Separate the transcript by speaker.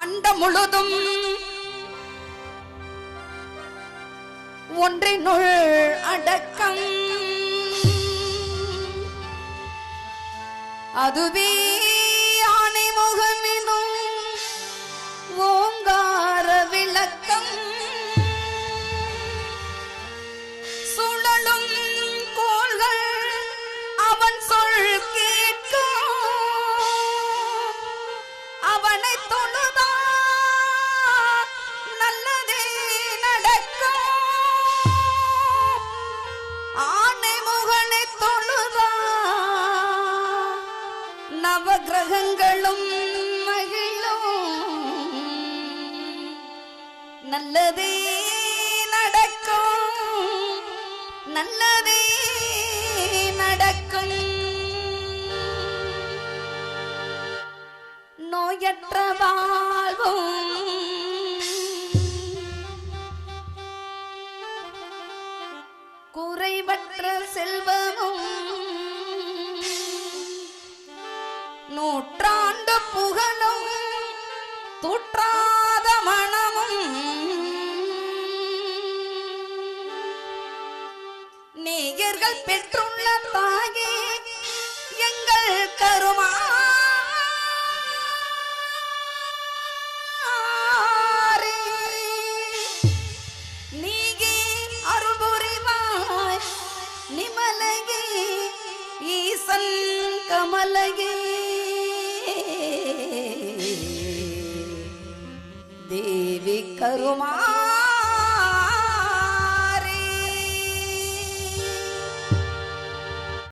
Speaker 1: அண்ட முழுதும் ஒன்றினுள் அடக்கம். அதுவே உலகங்களும் மகிழும். நல்லதே நடக்கும். நல்லதே நடக்கும். நோயற்ற வாழ்வும். குறைவற்ற செல் நூற்றாண்டு புகழும் தூற்றாத மனமும். நேயர்கள் பெற்றுள்ள தாயே எங்கள் கருமா. கமலகே தேவி கருமா